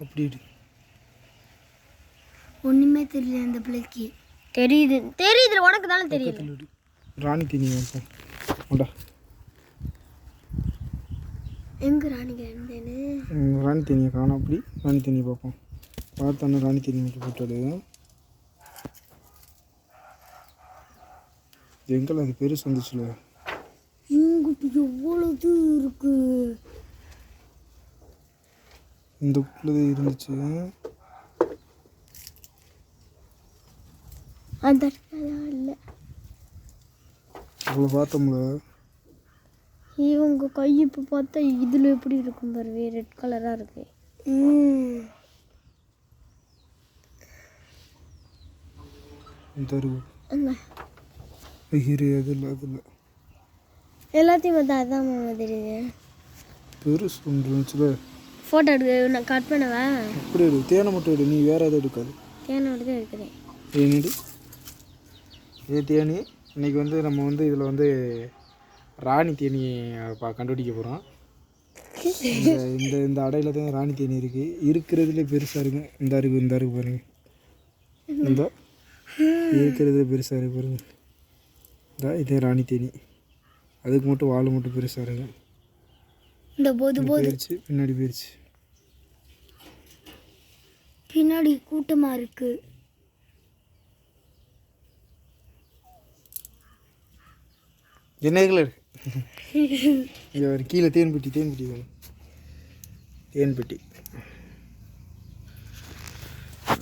அப்படி. ஒன்றுமே தெரியல அந்த பிள்ளைக்கு. தெரியுது. தெரியுது உனக்கு தானே தெரியுது. ராணி தீனி உண்டா எங்கே ராணிக்கு இருந்தேன்னு ம், ராணி தீனியை காணோம். அப்படி ராணி தீனியை பார்ப்போம். பார்த்தோன்னா ராணி தீனி மட்டும் போட்டாடு எங்கே அது பெருசு வந்துச்சுல இங்கிட்டு எவ்வளவு இருக்கு? இந்த குள்ளது இருந்துச்சு. அந்த இல்லை. அவ்வளோ பார்த்தோம்ல. இவங்க கை இப்போ பார்த்தா இதில் எப்படி இருக்கும் பாரு ரெட் கலராக இருக்கு. இரு அது இல்லை அது இல்லை. எல்லாத்தையும் பார்த்தா அதான் தெரியுது. பெருசு ஒன்று இருந்துச்சுல. ஃபோட்டோ எடுக்க நான் கட் பண்ணவா? அப்படி எடு தேனை மட்டும் எடு நீ வேற எதுவும் எடுக்காது. தேனோட தான் இருக்கிறேன் தேனிடு இது தேனி இன்னைக்கு வந்து நம்ம வந்து இதில் வந்து ராணி தேனி பா கண்டுபிடிக்க போகிறோம் இந்த இந்த இந்த அடையில தான் ராணி தேனி இருக்குது இருக்கிறதுலே பெருசாக இருக்கு. இந்த அருகு இந்த அருகு பாருங்க. இந்த இருக்கிறதுல பெருசாக இருக்கு பாருங்க. இந்த இதே ராணி தேனி. அதுக்கு மட்டும் வால் மட்டும் பெருசாக இருக்கு. இந்த போது போது. போயிடுச்சு பின்னாடி போயிடுச்சு பின்னாடி கூட்டமாக இருக்கு. என்னைகள் இருக்கு? இங்கே ஒரு கீழே தேன் பெட்டி தேன் பெட்டி வேணும் தேன் பெட்டி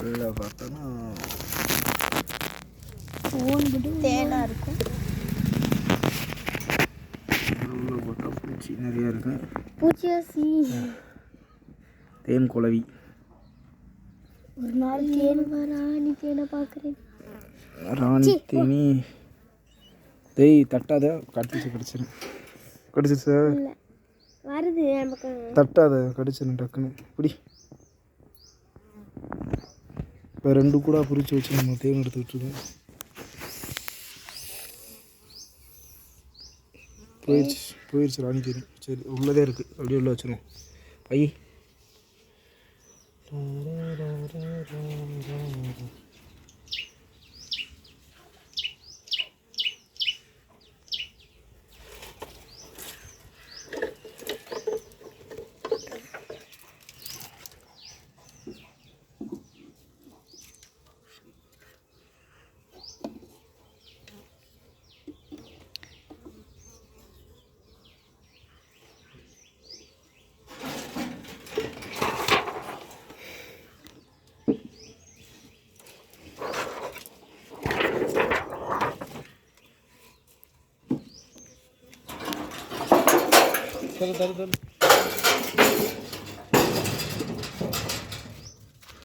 நல்லா பார்த்தோன்னா தேனாக இருக்கும். உள்ள பார்த்தா பூச்சி நிறையா இருக்கு. பூச்சியாசி தேன் குளவி ஒரு நாள் தேன் ராணி தேனை பார்க்குறேன். ராணி தேனி. தேய் தட்டாத கடிச்சு கடிச்சிடும் கடிச்சிருச்சா? வருது தட்டாத கடிச்சிடும் டக்குன்னு. இப்படி இப்போ ரெண்டு கூட பிரித்து வச்சு நம்ம தேன் எடுத்துக்கிட்டு இருக்கோம் போயிடுச்சு போயிடுச்சு ராணி தேனி. சரி உள்ளதே இருக்குது அப்படியே உள்ள வச்சிருவோம். பை. 따라라라라라 தரு தரு தரு.